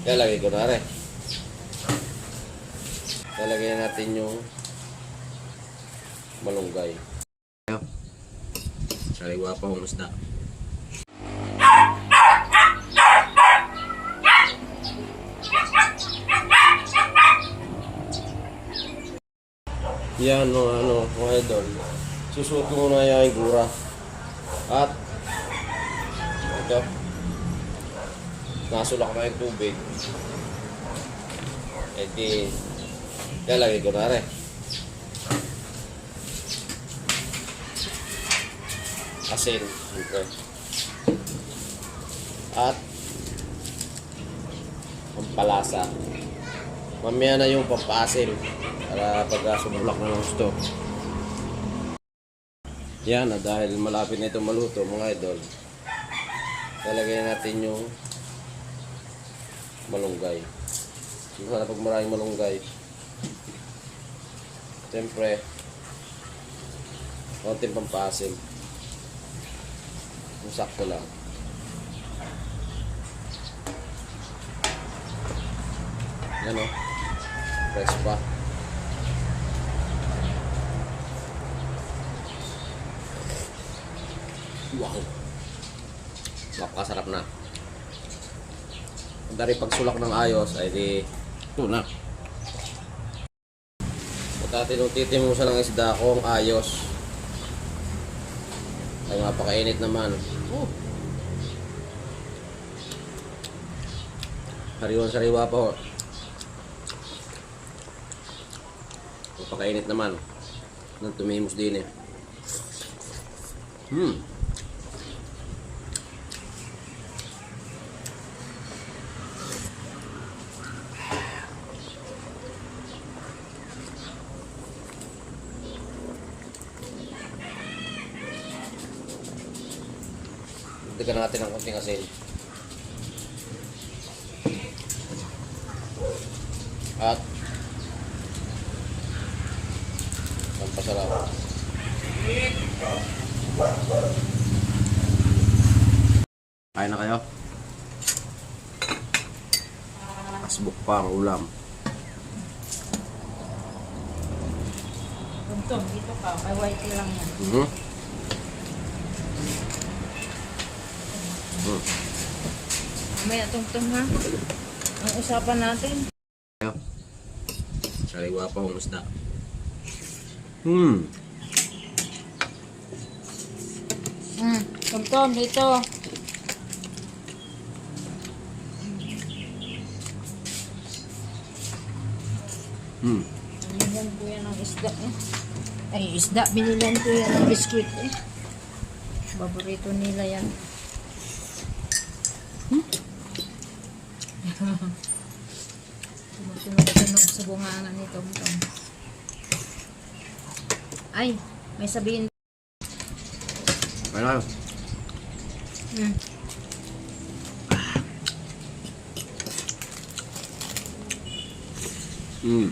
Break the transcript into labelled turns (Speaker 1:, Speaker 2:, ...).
Speaker 1: Lalagay ko na rin. Lalagay natin yung malunggay. Sariwa pa ang isda. Yan no, ano, mga idol. Susuot ko muna yung gura. At ito. Nasulak na yung tubig. E di, lalagay ko na rin. Asin, siyempre. At pampalasa. Mamaya na yung pampasin para pag sumulak na ng gusto. Yan, ah, dahil malapit na ito maluto mga idol. Lalagay natin yung malunggay. Sana pag maraming malunggay. Siyempre, konting pampasim. Yung sakto lang. Yan o. Fresh pa. Wow. Napakasarap na. Dari pagsulak ng ayos ay di ito na. Pagka tinutitin mo sa ng isda kung ayos. Ay mapakainit naman. Oh. Hariwan sariwa pa ho. Mapakainit naman. Nang tumimos din eh. Hmm. Dagdagan natin ng konting asin. At pampasarap. Kain na kayo? Asbuk pa ang ulam.
Speaker 2: Tuntong, dito ka. May white lang yan.
Speaker 1: Mhm. Mm.
Speaker 2: Mamaya tungtong ha. Ang usapan natin.
Speaker 1: Sariwa pa ang isda. Hmm.
Speaker 2: Hmm, tungtong dito.
Speaker 1: Hmm.
Speaker 2: Binilan ko yan ng isda eh. Ay, isda. Binilan ko yan ng biskwit eh. Paborito nila yan. Tumutunog-tunog sa bungangan ni Tongtong. Ay, may sabihin.
Speaker 1: Kayo?
Speaker 2: Hmm.
Speaker 1: Hmm.